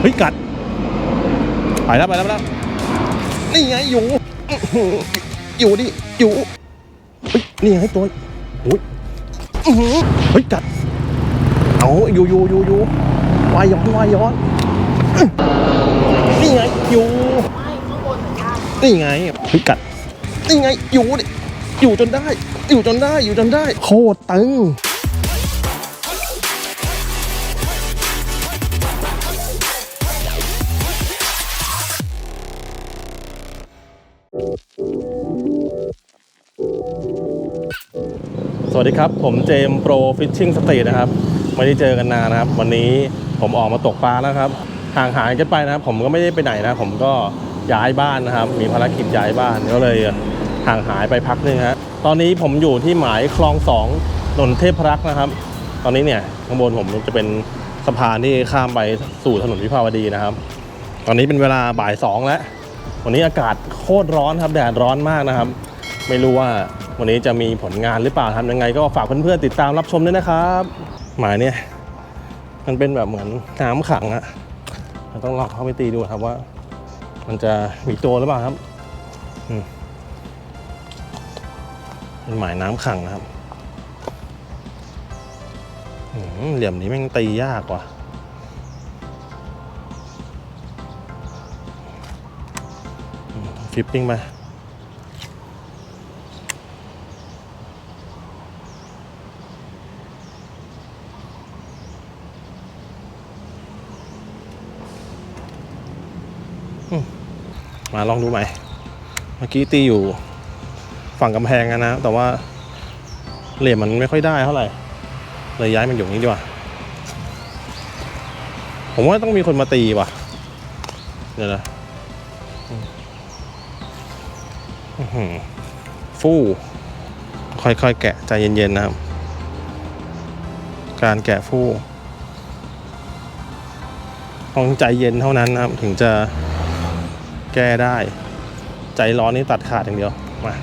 เฮ้ยกัดไปแล้วไปแล้วไปแล้วนี่ไงอยู่ อยู่ดิอยู่เฮ้ยนี่ไงตัวโอ้ยเฮ้ยกัดเอาอยู่อยู่อยู่อยู่วายย้อนวายย้อนอื้อนี่ไงอยู่นี่ไงเฮ้ยกัดนี่ไงอยู่ดิอยู่จนได้ อยู่จนได้อยู่จนได้โคตรตึง วัสดีครับ ผมเจมโปรฟิชชิ่งสตรีทนะครับ ไม่ได้เจอกันนานนะครับ วันนี้ผมออกมาตกปลาแล้วครับห่างหายกันไปนะครับ ผมก็ไม่ได้ไปไหนนะผมก็ย้ายบ้านนะครับ มีภารกิจย้ายบ้านก็เลยห่างหายไปพักหนึงฮะตอนนี้ผมอยู่ที่หมายคลองสองนนเทพรักษ์นะครับ ตอนนี้เนี่ยข้างบนผมจะเป็นสะพานที่ข้ามไปสู่ถนนวิภาวดีนะครับ ตอนนี้เป็นเวลาบ่ายสองแล้ววันนี้อากาศโคตรร้อนครับแดดร้อนมากนะครับ ไม่รู้ว่า วันนี้จะมีผลงานหรือเปล่าทำยังไง ก็ฝากเพื่อนๆติดตามรับชมด้วยนะครับ หมายเนี่ยมันเป็นแบบเหมือนน้ำขังอะเราต้องลองเข้าไปตีดูครับว่า มันจะมีตัวหรือเปล่าครับมเป็นหมายน้ำขังนะครับอืมเหลี่ยมนี้แม่งตียากว่ะฟลิปปิ้งไป มาลองดูใหม่ เมื่อกี้ตีอยู่ฝั่งกำแพงอะนะ แต่ว่าเหลี่ยมมันไม่ค่อยได้เท่าไหร่ เลยย้ายมันอยู่นี้ดีกว่า ผมว่าต้องมีคนมาตีว่ะ เดี๋ยวนะฟู่ค่อยๆ แกะใจเย็นๆนะครับ การแกะฟู่ต้องใจเย็นเท่านั้นนะครับ ถึงจะ ก้ได้ ใจร้อนนี่ตัดขาดอย่างเดียว มา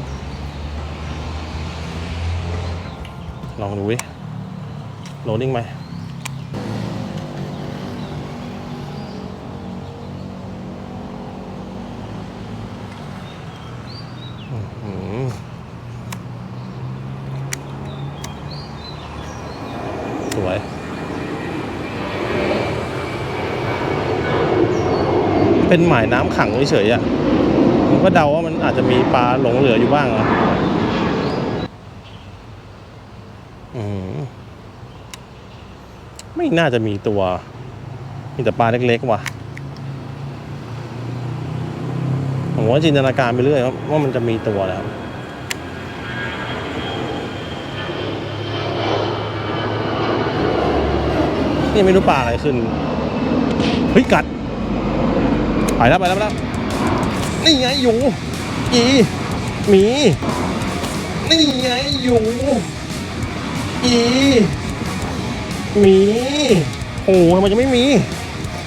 ลองดูวิโหลดดิ้งไหมสวย เป็นหมายน้ำขังเฉยๆอะผมก็เดาว่ามันอาจจะมีปลาหลงเหลืออยู่บ้างอะอืมไม่น่าจะมีตัว มีแต่ปลาเล็กๆว่ะผมว่าจินตนาการไปเรื่อยว่ามันจะมีตัวแล้วนี่ไม่รู้ปลาอะไรขึ้น เฮ้ย กัด ไปแล้วไปแล้วไปแล้วนี่ไงอยู่อีหมีนี่ไงอยู่อีหมีโอ้ทำไมจะไม่มี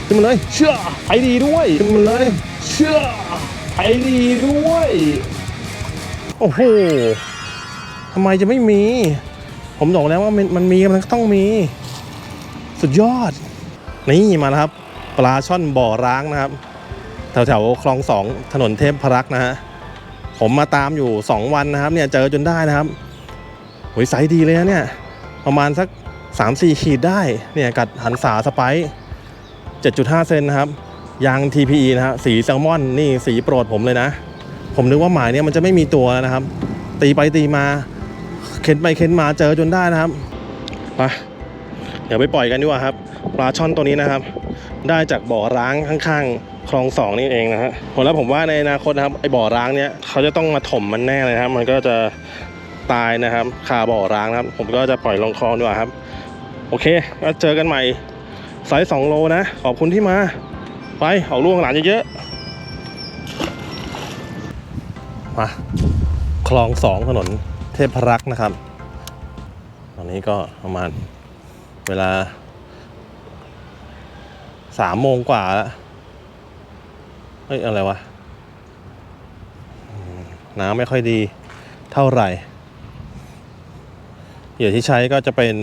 ขึ้นมาเลย เชื่อไปดีด้วยขึ้นมาเลย เชื่อไปดีด้วย โอ้โหทำไมจะไม่มี ผมบอกแล้วว่ามันมันมีมันต้องมี สุดยอด นี่มาแล้วครับ ปลาช่อนบ่อร้างนะครับ แถวแถวๆคลองสองถนนเทพพรักษ์นะฮะผมมาตามอยู่ 2 วันนะครับเนี่ยเจอจนได้นะครับโหยไซส์ดีเลยนะเนี่ยประมาณสัก 3-4 ขีดได้เนี่ยกัดหันษาสไปซ์7.5 เซนนะครับยาง TPE นะฮะสีแซลมอนนี่สีโปรดผมเลยนะ ผมนึกว่าหมายเนี่ยมันจะไม่มีตัวนะครับ ตีไปตีมา เข็นไปเข็นมาเจอจนได้นะครับไปเดี๋ยวไปปล่อยกันดีกว่าครับ ปลาช่อนตัวนี้นะครับ ได้จากบ่อร้างข้างๆ คลองสองนี่เองนะฮะผมแล้วผมว่าในอนาคตนะครับไอ้บ่อร้างเนี้ยเขาจะต้องมาถมมันแน่เลยครับ มันก็จะตายนะครับคาบ่อร้างนะครับ ผมก็จะปล่อยลงคลองดีกว่าครับ โอเคก็เจอกันใหม่ไซส์สองโลนะ ขอบคุณที่มา ไปออกลูกหลานเยอะๆมาคลองสองถนนเทพรักษ์นะครับ ตอนนี้ก็ประมาณเวลาสามโมงกว่าแล้ว เฮ้ยอะไรวะ น้ำไม่ค่อยดีเท่าไหร่ เหยื่อที่ใช้ก็จะเป็น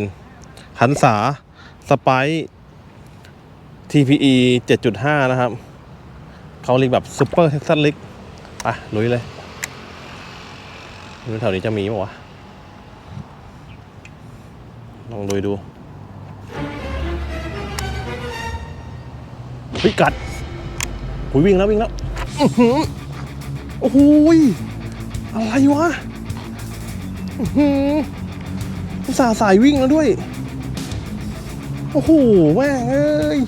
หันษาสไปซ์ TPE 7.5 นะครับ เขาเรียกแบบซูเปอร์เท็กซัสลิกอะลุยเลยไม่แถวนี้จะมีป่าวะ ลองลุยดูเฮ้ยกัดุยวิ่งแล้ววิ่งแล้วโอ้โหยอะไรวะอือหืออุตส่าห์สายวิ่งแล้วด้วย โอ้โหแม่งเอ้ย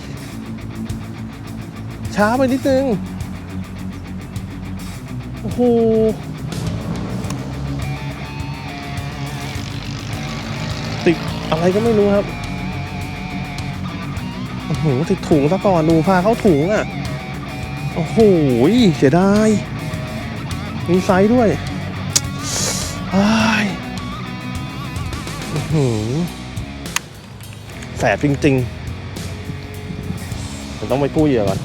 ช้าไปนิดนึง โอ้โหติดอะไรก็ไม่รู้ครับโอ้โหติดถุงซะก่อนดูพาเข้าถุงอะ โอ้โหเสียดายมีไซส์ด้วยอ้ายอื้อหือแสบจริงๆผมต้องไปกู้เหยื่อก่อน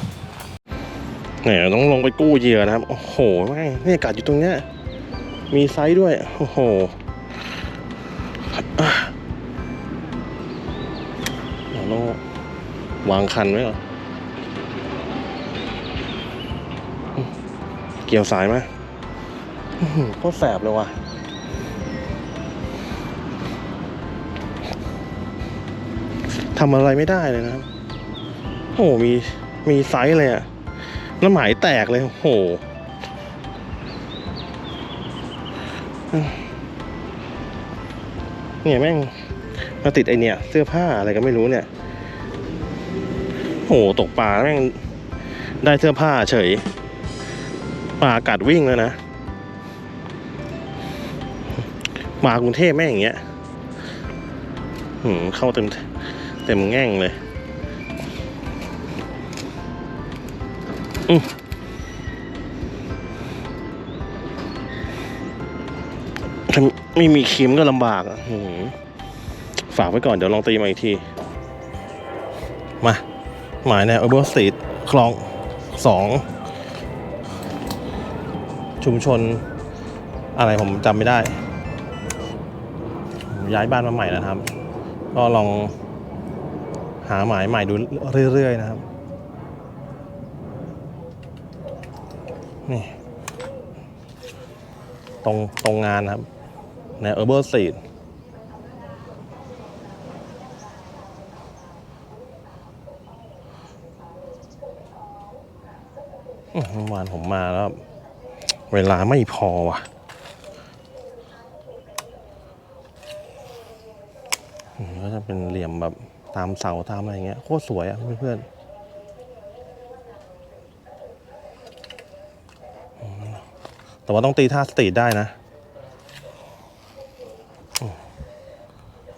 เนี่ยต้องลงไปกู้เหยื่อนะครับ โอ้โหแม่งเนี่กัดอยู่ตรงเนี้ย มีไซส์ด้วย โอ้โหเราต้องวางคันไว้ก่อน กี่ยวสายไหมอื้อหือโคตรแสบเลยว่ะทำอะไรไม่ได้เลยนะครับ โอ้โหมีมีไซส์เลยอะแล้วหมายแตกเลยโอ้โหเนี่ยแม่งมาติดไอเนี่ย เสื้อผ้าอะไรก็ไม่รู้เนี่ย โหตกปลาแม่งได้เสื้อผ้าเฉย ปลากัดวิ่งแล้วนะมากรุงเทพแม่งอย่างเงี้ยหืมเข้าเต็มเต็มแง่งเลยอืมถ้าไม่มีครีมก็ลำบากอะฝากไว้ก่อนเดี๋ยวลองตีมาอีกที มา หมายในเอเบอร์สตรีทคลองสอง ชุมชนอะไรผมจำไม่ได้ ย้ายบ้านมาใหม่นะครับ ก็ลองหาหมายใหม่ดูเรื่อย ๆ นะครับ นี่ ตรงตรงงานนะครับ ในเอเบอร์สตรีทอื้อเมื่อวานผมมาแล้ว เวลาไม่พอว่ะก็จะเป็นเหลี่ยมแบบตามเสาตามอะไรเงี้ยโคตรสวยอะเพื่อนๆแต่ว่าต้องตีท่าสตรีทได้นะ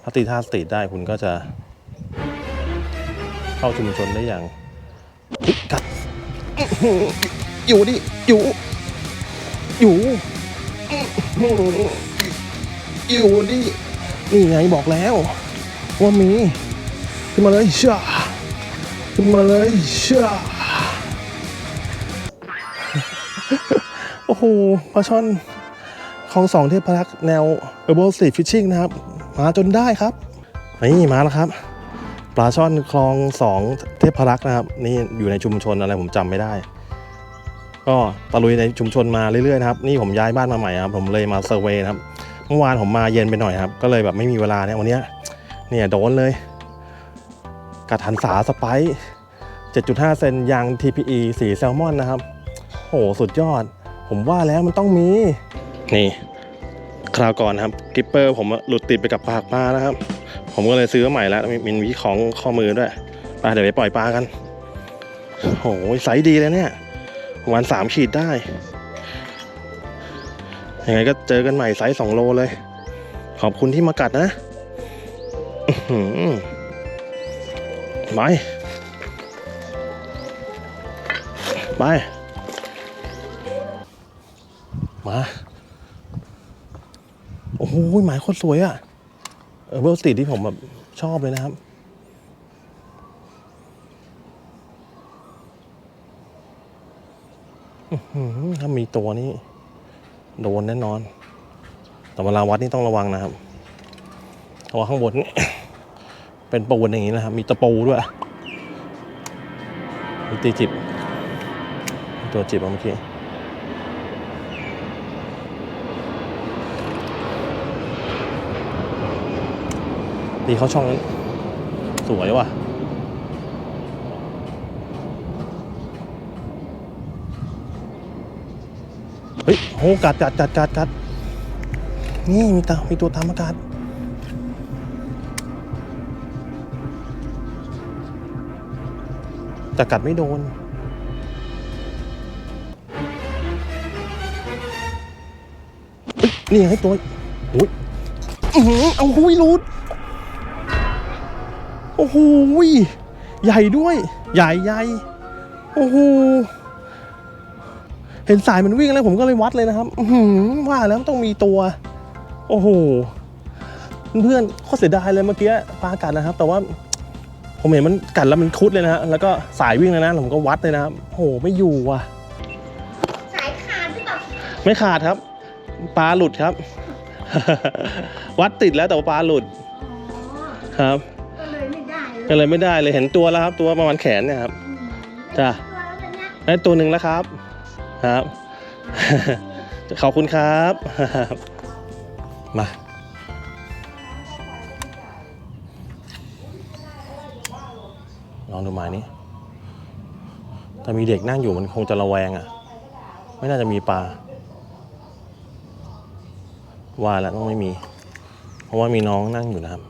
ถ้าตีท่าสตรีทได้คุณก็จะ เข้าชุมชนได้อย่างกัดอยู่ดิอยู่ อยู่อยู่ดินี่ไงบอกแล้วว่ามีขึ้นมาเลยเชื่อขึ้นมาเลยเชื่อโอ้โหปลาช่อนคลองสองเทพรักษ์แนวเออร์โบสตรีทฟิชชิ่งนะครับ มาจนได้ครับ นี่มาแล้วครับ ปลาช่อนคลองสองเทพรักษ์นะครับ นี่อยู่ในชุมชนอะไรผมจำไม่ได้ ก็ตะลุยในชุมชนมาเรื่อยๆนะครับนี่ผมย้ายบ้านมาใหม่ครับผมเลยมาเซอร์เวย์ครับเมื่อวานผมมาเย็นไปหน่อยครับ ก็เลยแบบไม่มีเวลาเนี่ยวันนี้เนี่ยโดนเลยกัดหันษาสไปซ์7.5 เซนยาง TPE สีแซลมอนนะครับโหสุดยอด ผมว่าแล้วมันต้องมี นี่ คราวก่อนครับกิปเปอร์ผมหลุดติดไปกับปากปลานะครับ ผมก็เลยซื้อมาใหม่แล้วมีมีมีของข้อมือด้วยไปเดี๋ยวไปปล่อยปลากันโหไซส์ดีเลยเนี่ย วันสามขีดได้ ยังไงก็เจอกันใหม่ไซส์สองโลเลย ขอบคุณที่มากัดนะไป ไป มา โอ้โหหมายโคตรสวยอะ่ะเออเบลสตรีทที่ผมแบบชอบเลยนะครับ อื้อหือ ถ้ามีตัวนี้ โดนแน่นอน แต่เวลาวัดนี่ต้องระวังนะครับเพราะว่าข้างบนนี้เป็นปูนอย่างนี้นะครับ มีตะปูด้วย มีตีจิบ ตัวจิบเอาเมื่อกี้ตีเขาช่องนั้นสวยว่ะ เฮ้กัดกัดกัดกัดกัดนี่มีตามีตัวตามอากาศแต่กัดไม่โดนเฮ้ยนี่ให้ตัวโอ้ยอื้อหือเอาหุยรูดโอ้โหใหญ่ด้วย ใหญ่ใหญ่โอ้โห เห็นสายมันวิ่งแล้วผมก็เลยวัดเลยนะครับอื้อหือว่าแล้วต้องมีตัว โอ้โหเพื่อนๆข้อเสียดายเลยเมื่อกี้ปลากัดนะครับ แต่ว่า ผมเห็นมันกัดแล้วมันคุดเลยนะฮะแล้วก็สายวิ่งเลยนะ ผมก็วัดเลยนะครับโอ้โหไม่อยู่ว่ะ สายขาดหรือเปล่าไม่ขาดครับปลาหลุดครับ วัดติดแล้วแต่ว่าปลาหลุดอ๋อครับ ก็เลยไม่ได้เลยก็เลยไม่ได้เลยเห็นตัวแล้วครับ ตัวประมาณแขนเนี่ยครับอืมจ้ะตัวแล้วเป็นนะได้ตัวหนึ่งแล้วครับ ครับ ขอบคุณครับ มา ลองดูไม้นี้แต่มีเด็กนั่งอยู่มันคงจะระแวงอะ ไม่น่าจะมีปลา ว่าแล้วต้องไม่มี เพราะว่ามีน้องนั่งอยู่นะครับ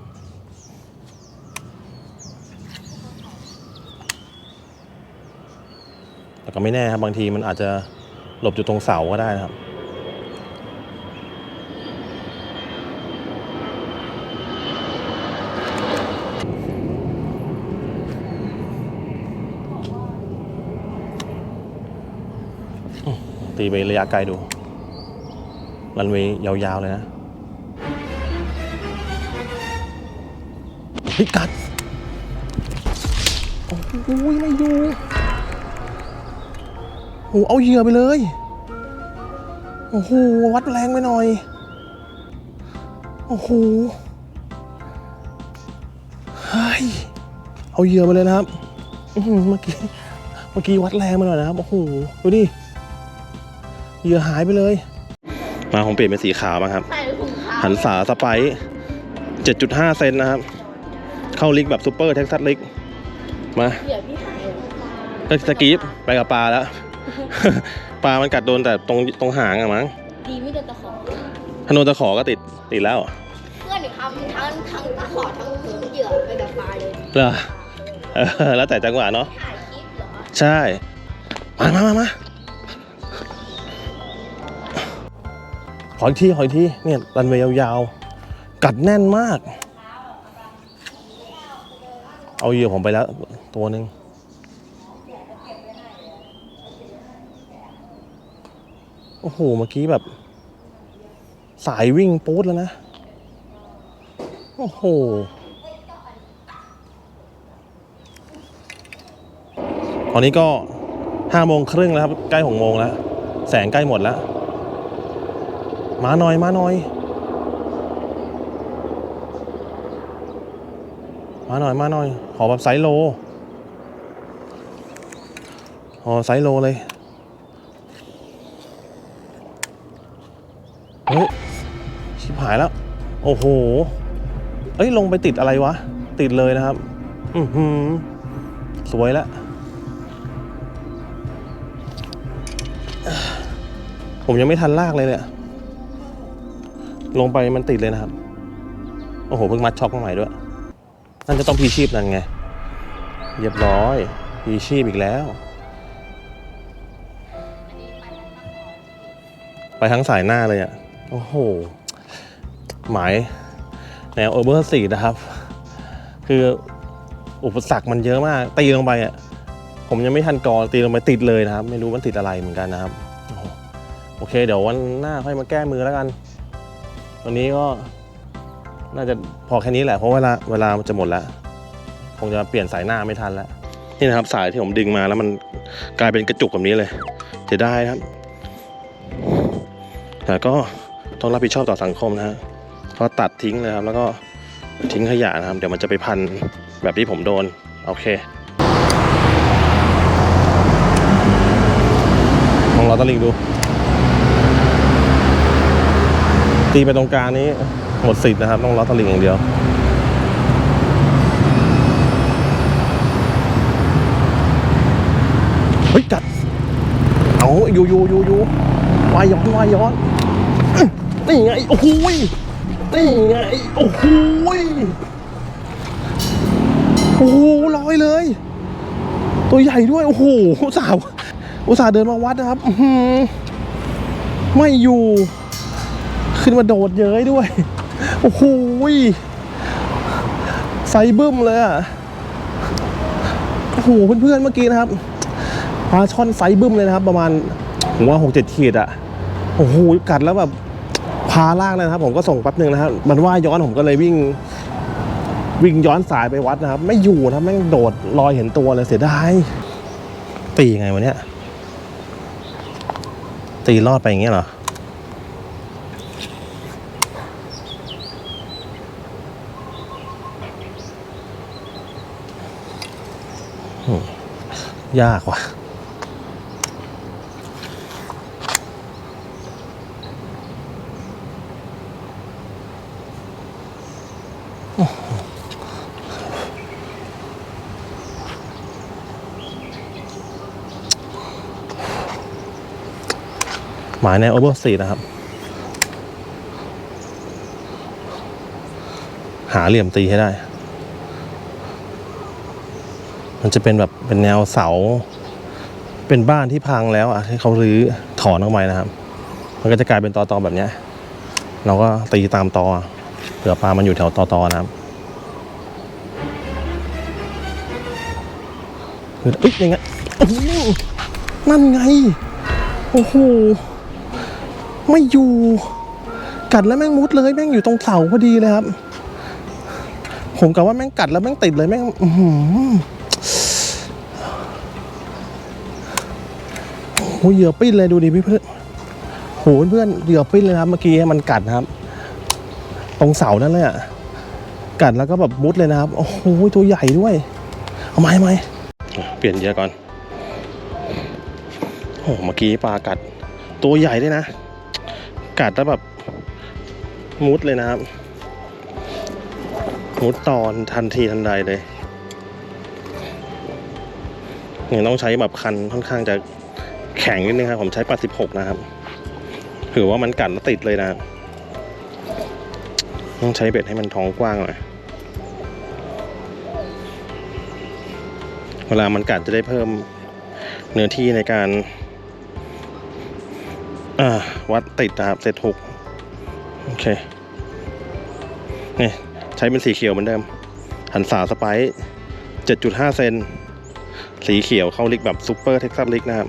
แต่ก็ไม่แน่ครับบางทีมันอาจจะ หลบอยู่ตรงเสาก็ได้นะครับ ตีไประยะไกลดู รันเวย์ยาวๆเลยนะเฮ้ยกัด โอ้โหไม่อยู่ หเอาเหยื่อไปเลย โอ้โห วัดแรงไปหน่อย โอ้โหเฮ้ยเอาเหยื่อไปเลยนะครับอื้อหือเมื่อกี้เมื่อกี้วัดแรงไปหน่อยนะครับ โอ้โห ดูดิ เหยื่อหายไปเลย มาผมเปลี่ยนเป็นสีขาวมาครับใส่ถุงเท้าหันษาสไปร์7.5เซนนะครับ เข้าลิกแบบซูเปอร์เท็กซัสลิก มาเดี๋ยวพี่หายก็สกีฟไปกับปลาแล้ว ปลามันกัดโดนแต่ตรงตรงหางอะมั้งดีไม่โดนตะขอถ้าโดนตะขอก็ติดติดแล้วเพื่อนหนูทำทั้งทั้งตะขอทั้งเหินเหยื่อไปกับปลาเลยเหรอเออแล้วแต่จังหวะเนาะถ่ายคลิปเหรอใช่ มามามามาขออีกทีขออีกทีเนี่ยรันเวย์ยาวๆ กัดแน่นมาก เอาเหยื่อผมไปแล้วตัวหนึ่ง โอ้โห เมื่อกี้แบบ สายวิ่งปู๊ดแล้วนะ โอ้โห ตอนนี้ก็ห้าโมงครึ่งแล้วครับ ใกล้หกโมงแล้ว แสงใกล้หมดแล้ว มาหน่อยมาหน่อย มาหน่อยมาหน่อย ขอแบบไซโล ขอไซโลเลย หายแล้ว โอ้โห เอ้ยลงไปติดอะไรวะ ติดเลยนะครับ อือหือ สวยแล้วผมยังไม่ทันลากเลยเนี่ย ลงไปมันติดเลยนะครับ โอ้โห เพิ่งมัดช็อกมาใหม่ด้วย นั่นจะต้องพีชีพนั่นไง เรียบร้อย พีชีพอีกแล้ว ไปทั้งสายหน้าเลยอะ่ะ โอ้โห หมายแนวโอเวอร์สีนะครับ คืออุปสรรคมันเยอะมาก ตีลงไปอะผมยังไม่ทันกอตีลงไปติดเลยนะครับ ไม่รู้มันติดอะไรเหมือนกันนะครับ โอเค เดี๋ยววันหน้าค่อยมาแก้มือแล้วกัน วันนี้ก็น่าจะพอแค่นี้แหละเพราะเวลาเวลามันจะหมดแล้วคงจะเปลี่ยนสายหน้าไม่ทันแล้วนี่นะครับสายที่ผมดึงมาแล้วมันกลายเป็นกระจุกแบบนี้เลยเสียดายครับ แต่ก็ต้องรับผิดชอบต่อสังคมนะฮะ ก็ตัดทิ้งเลยครับ แล้วก็ทิ้งขยะนะครับ เดี๋ยวมันจะไปพันแบบที่ผมโดน โอเคลองรอตะลิงดู ตีไปตรงกลางนี้หมดสิทธิ์นะครับ ต้องล้อตะลิงอย่างเดียวเฮ้ยกัดเอาอยู่อยู่อยู่อยู่วายย้อนวายย้อนนี่ไงโอ้ย นี่ไง โอ้โหโอ้โหลอยเลย ตัวใหญ่ด้วย โอ้โหอุตส่าห์อุตส่าห์เดินมาวัดนะครับไม่อยู่ ขึ้นมาโดดเย้ยด้วย โอ้โหไซบึ้มเลยอะโอ้โหเพื่อนๆเมื่อกี้นะครับปลาช่อนไซส์บึ้มเลยนะครับ ประมาณผมว่าหกเจ็ดขีดอะโอ้โหกัดแล้วแบบ พาล่างเลยนะครับ ผมก็ส่งแป๊บหนึ่งนะครับมันว่าย้อนผมก็เลยวิ่ง วิ่งย้อนสายไปวัดนะครับ ไม่อยู่นะแม่งโดดลอยเห็นตัวเลยเสียดายตียังไงวะเนี่ยตีรอดไปอย่างเงี้ยเหรออืมย หมายในโอเวอร์ซีนะครับ หาเหลี่ยมตีให้ได้ มันจะเป็นแบบเป็นแนวเสา เป็นบ้านที่พังแล้วอะที่เขารื้อถอนออกมานะครับ มันก็จะกลายเป็นตอตอแบบเนี้ย เราก็ตีตามตอเผื่อปลามันอยู่แถวตอตอนะครับอเอ้ยยังไงโอ้โหนั่นไง โอ้โห ไม่อยู่ กัดแล้วแม่งมุดเลยแม่งอยู่ตรงเสาพอดีเลยครับ ผมกะว่าแม่งกัดแล้วแม่งติดเลยแม่งโอ้หเหยื่อปิ้นเลยดูดิพี่เพื่อนโหเพื่อนเหยื่อปิ้นเลยครับ เมื่อกี้มันกัดครับ ตรงเสานั่นเลยอะกัดแล้วก็แบบมุดเลยนะครับ โอ้โหตัวใหญ่ด้วย เอาไหมไหมเปลี่ยนเยื่อก่อนโอ้เมื่อกี้ปลากัดตัวใหญ่ด้วยนะ กัดแล้วแบบมุดเลยนะครับ มุดตอนทันทีทันใดเลยเนี่ยต้องใช้แบบคันค่อนข้างจะแข็งนิดนึงครับ ผมใช้ปลาสิบหกนะครับถือว่ามันกัดแล้วติดเลยนะ ต้องใช้เบ็ดให้มันท้องกว้างหน่อยเวลามันกัดจะได้เพิ่มเนื้อที่ในการ อ่า วัดติดนะครับเซตหกโอเคนี่ใช้เป็นสีเขียวเหมือนเดิม หันสาสไปซ์7.5เซน สีเขียวเข้าลิกแบบซูเปอร์เท็กซัสลิกนะครับ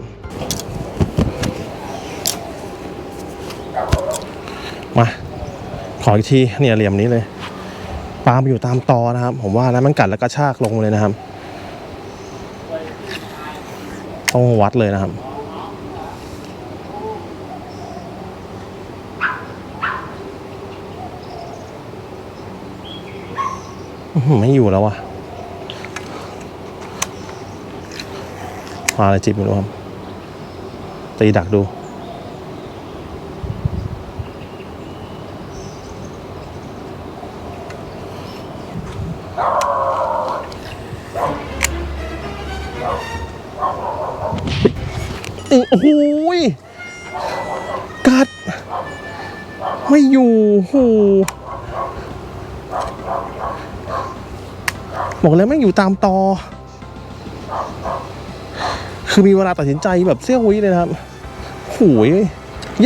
มา ขออีกทีเนี่ยเหลี่ยมนี้เลยปลามอยู่ตามตอนะครับ ผมว่านะมันกัดแล้วก็ชากลงเลยนะครับ ต้องวัดเลยนะครับ อื้อหือ ไม่อยู่แล้ววะมาอะไรจิบไม่รู้ครับ ตีดักดูอ้ยโอ้โหยกัด ไม่อยู่โอ้โห บอกแล้วแม่งอยู่ตามตอ คือมีเวลาตัดสินใจแบบเสี้ยววิเลยครับโหย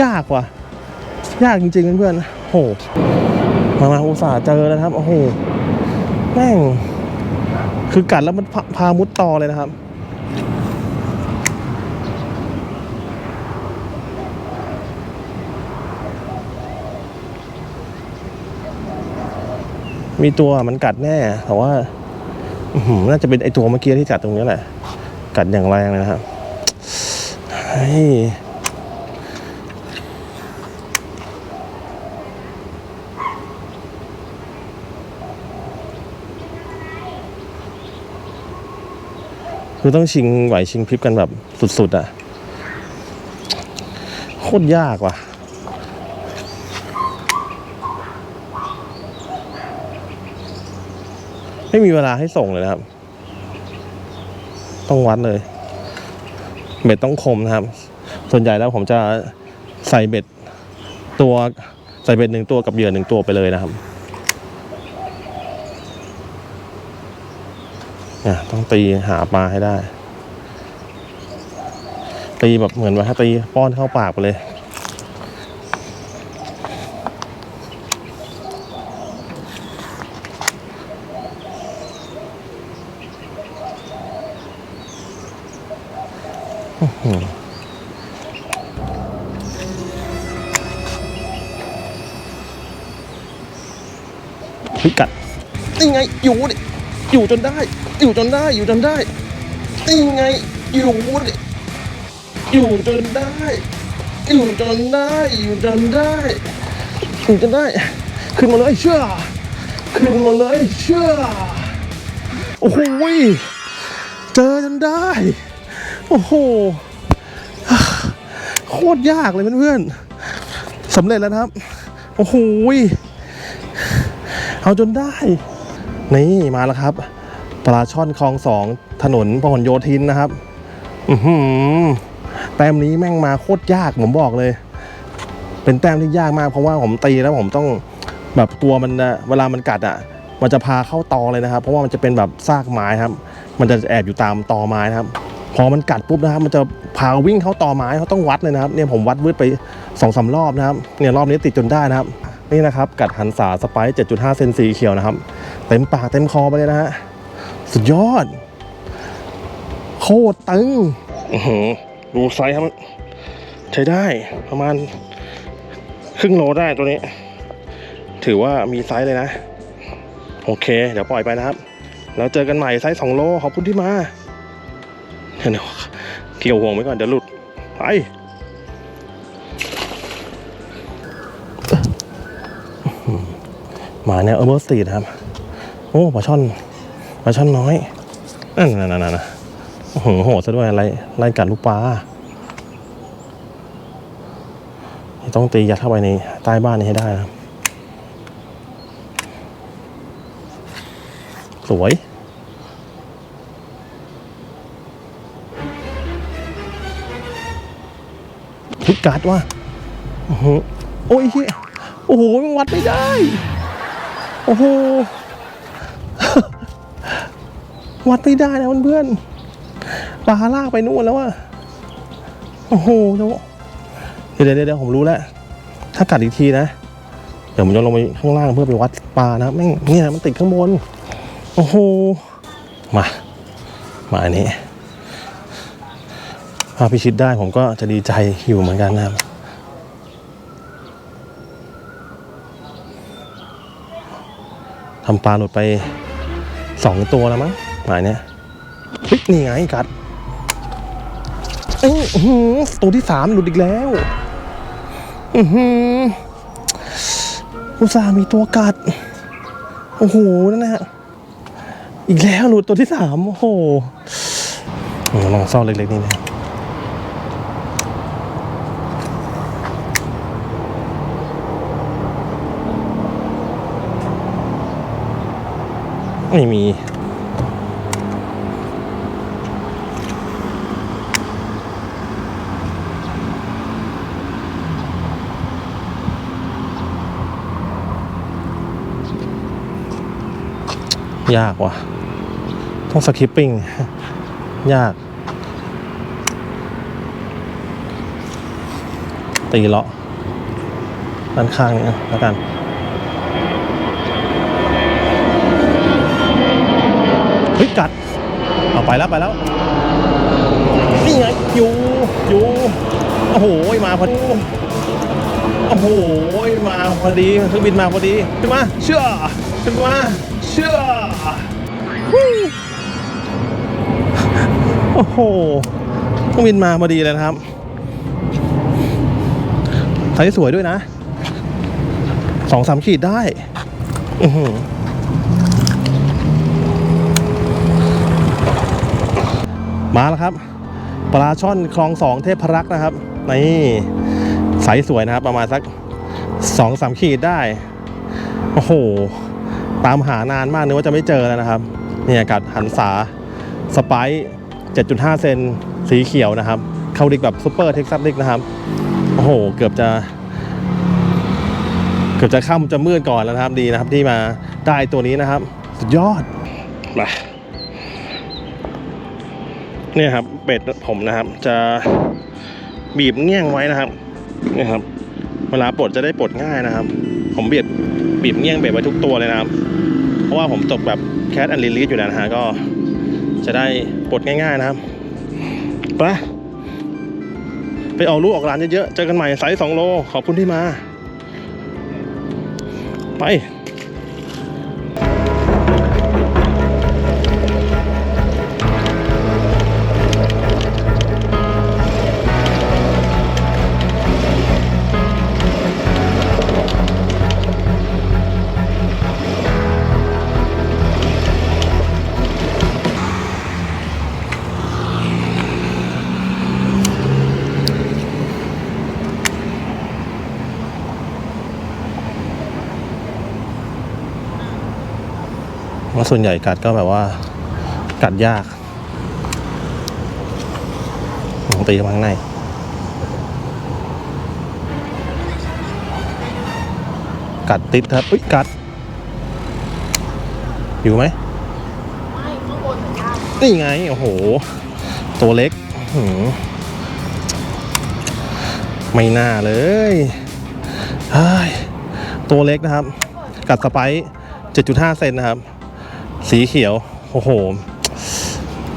ยากว่ะ ยากจริงๆเพื่อนๆโหมามาอุตส่าห์เจอแล้วนะครับ โอ้โห แม่ง คือกัดแล้วมันพาพามุดตอเลยนะครับมีตัวมันกัดแน่ แต่ว่า น่าจะเป็นไอตัวเมื่อกี้ที่กัดตรงนี้แหละ กัดอย่างแรงเลยนะครับเฮ้คือต้องชิงไหวชิงพริบกันแบบสุด ๆ อะ โคตรยากว่ะ ไม่มีเวลาให้ส่งเลยนะครับ ต้องวัดเลย เบ็ดต้องคมนะครับ ส่วนใหญ่แล้วผมจะใส่เบ็ดตัวใส่เบ็ดหนึ่งตัวกับเหยื่อหนึ่งตัวไปเลยนะครับเนี่ยต้องตีหาปลาให้ได้ ตีแบบเหมือนว่าตีป้อนเข้าปากไปเลย พิกัดนี่ไง อยู่ดิ อยู่จนได้ อยู่จนได้ อยู่จนได้นี่ไง อยู่ดิ อยู่จนได้ อยู่จนได้ อยู่จนได้ อยู่จนได้ ขึ้นมาเลยเชื่อ ขึ้นมาเลยเชื่อ โอ้โหเจอจนได้ โอ้โห โคตรยากเลยเพื่อนๆสำเร็จแล้วครับ โอ้โหเอาจนได้ นี่มาแล้วครับ ปลาช่อนคลองสองถนนพหลโยธินนะครับ อือหือแต้มนี้แม่งมาโคตรยากผมบอกเลย เป็นแต้มที่ยากมากเพราะว่าผมตีแล้วผมต้องแบบตัวมันเวลามันกัดอะ มันจะพาเข้าตอเลยนะครับ เพราะว่ามันจะเป็นแบบซากไม้ครับ มันจะแอบอยู่ตามตอไม้นะครับ อมันกัดปุ๊บนะครับ มันจะพาวิ่งเข้าต่อไม้เขาต้องวัดเลยนะครับ เนี่ยผมวัดวืดไปสองสารอบนะครับ เนี่ยรอบนี้ติดจนได้นะครับ นี่นะครับ กัดหันษาสไปซ์7.5 เซนสีเขียวนะครับ เต็มปากเต็มคอไปเลยนะฮะ สุดยอด โคตรตึงดูไซส์ครับ ใช้ได้ประมาณครึ่งโลได้ตัวนี้ ถือว่ามีไซส์เลยนะ โอเค เดี๋ยวปล่อยไปนะครับ แล้วเจอกันใหม่ไซส์2โลขอบคุณที่มา เดี๋ยวเกี่ยวห่วงไว้ก่อนเดี๋ยวหลุด ไปหมาเนี่ยเออร์เบอร์สตีทครับ โอ้ปลาช่อนปลาช่อนน้อยนั่นนั่นนั่นโอ้โหโหดซะด้วยอะไรไล่กัดลูกปลาต้องตียัดเข้าไปในใต้บ้านนี้ให้ได้นะครับ สวย กัดว่ะโอ้โหโอ้ยเฮียโอ้โหมันวัดไม่ได้ โอ้โห วัดไม่ได้นะเพื่อนๆปลาลากไปนู่นแล้วอะโอ้โหเดี๋ยวเดี๋ยวเดี๋ยวเดี๋ยวผมรู้แล้ว ถ้ากัดอีกทีนะ เดี๋ยวผมจะลงไปข้างล่างเพื่อไปวัดปลานะแม่งเนี่ยมันติดข้างบน โอ้โห มา มาอันนี้าพิชิตได้ผมก็จะดีใจอยู่เหมือนกันนะครับทำปลาหลุดไปสองตัวแล้วมั้งหมายเนี้ยนี่ไงกัดตัวที่สามหลุดอีกแล้วอือหืออุตส่าห์มีตัวกัด โอ้โหนั่นนะอีกแล้วหลุดตัวที่สามโอ้โหลองซ่อนเล็กๆนี่นะ ไม่มี ยากว่ะ ต้องสคิปปิ้ง ยาก ตีเลาะด้านข้างนี้แล้วกัน เฮ้ยกัดเอาไปแล้วไปแล้วนี่ไงอยู่อยู่โอ้โหมาพอดีโอ้โหมาพอดีเครื่องบินมาพอดีขึ้นมาเชื่อขึ้นมาเชื่อฮู้โอ้โหเครื่องบินมาพอดีเลยนะครับไซส์สวยด้วยนะสองสามขีดได้ อือหือ มาแล้วครับ ปลาช่อนคลองสองเทพรักษ์นะครับ นี่สายสวยนะครับ ประมาณสักสองสามขีดได้ โอ้โห ตามหานานมากนึกว่าจะไม่เจอแล้วนะครับ เนี่ยกัดหันษาสไปซ์7.5เซนสีเขียวนะครับ เข้าดิกแบบซูเปอร์เท็กซัสดิกนะครับ โอ้โห เกือบจะ เกือบจะค่ำจะมืดก่อนแล้วนะครับ ดีนะครับที่มาได้ตัวนี้นะครับ สุดยอดมา เนี่ยครับเป็ดผมนะครับ จะบีบเงี้ยงไว้นะครับเนี่ยครับ เวลาปลดจะได้ปลดง่ายนะครับ ผมเบีบบีบเงี้ยงเบ็ดไว้ทุกตัวเลยนะครับ เพราะว่าผมตกแบบแคทแอนลิลีสอยู่แล้วนะฮะก็จะได้ปลดง่าย ๆนะครับไปไปออกลูกออกร้านเยอะๆเจอกันใหม่ไซส์สองโลขอบคุณที่มา ไป ว่าส่วนใหญ่กัดก็แบบว่า กัดยากลองตีข้างในกัดติดครับอุ้ยกัด อยู่ไหมไม่ข้างบนเหมือนกันนี่ไง โอ้โห ตัวเล็กหือไม่น่าเลยเฮ้ยตัวเล็กนะครับ กัดสไปซ์7.5เซนนะครับ สีเขียว โอ้โห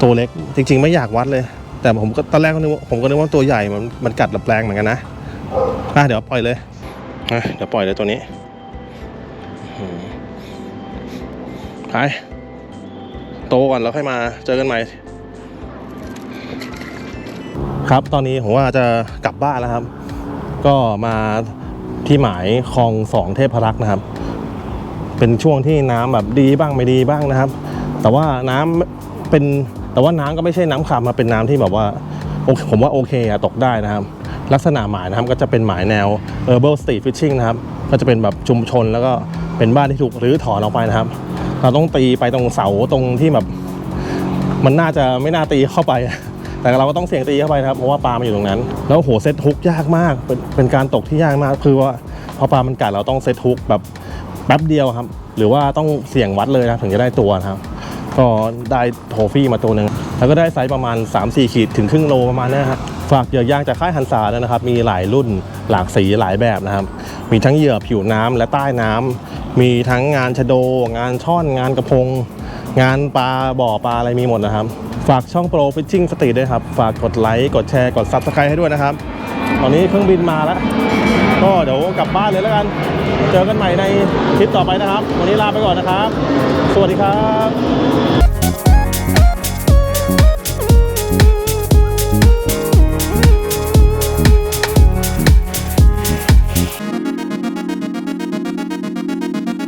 ตัวเล็กจริง ๆ ไม่อยากวัดเลย แต่ผมก็ตอนแรกก็นึกว่าผมก็นึกว่าตัวใหญ่มันมันกัดระแปลงเหมือนกันนะอะเดี๋ยวปล่อยเลยอะเดี๋ยวปล่อยเลยตัวนี้ไปโตก่อนแล้วค่อยมาเจอกันใหม่ ครับตอนนี้ผมว่าจะกลับบ้านแล้วครับ ก็มาที่หมายคลองสองเทพรักษ์นะครับ เป็นช่วงที่น้ำแบบดีบ้างไม่ดีบ้างนะครับ แต่ว่าน้ำเป็นแต่ว่าน้ำก็ไม่ใช่น้ำคำมาเป็นน้ำที่แบบว่าโอเคผมว่าโอเคอะตกได้นะครับ ลักษณะหมายนะครับก็จะเป็นหมายแนว herbal street fishing นะครับ ก็จะเป็นแบบชุมชนแล้วก็เป็นบ้านที่ถูกรื้อถอนออกไปนะครับ เราต้องตีไปตรงเสาตรงที่แบบ มันน่าจะไม่น่าตีเข้าไป แต่เราก็ต้องเสี่ยงตีเข้าไปนะครับเพราะว่าปลามันอยู่ตรงนั้น แล้วโหเซตฮุกยากมากเป็นเป็นการตกที่ยากมากคือว่าพอปลามันกัดเราต้องเซตฮุกแบบ แป๊บเดียวครับ หรือว่าต้องเสี่ยงวัดเลยนะถึงจะได้ตัวนะครับ ก็ได้โทฟี่มาตัวหนึ่งแล้วก็ได้ไซส์ประมาณ 3-4 ขีดถึงครึ่งโลประมาณนี้ครับฝากเหยื่อยางจากค่ายฮันซาด้วยนะครับ มีหลายรุ่นหลากสีหลายแบบนะครับ มีทั้งเหยื่อผิวน้ำและใต้น้ำมีทั้งงานชะโด งานช่อนงานกระพง งานปลาบ่อปลาอะไรมีหมดนะครับ ฝากช่องโปรฟิชชิ่งสตรีทด้วยครับ ฝากกดไลค์กดแชร์กดซับสไครต์ให้ด้วยนะครับ ตอนนี้เครื่องบินมาแล้ว ก็เดี๋ยวกลับบ้านเลยแล้วกัน เจอกันใหม่ในคลิปต่อไปนะครับ วันนี้ลาไปก่อนนะครับ สวัสดีครับ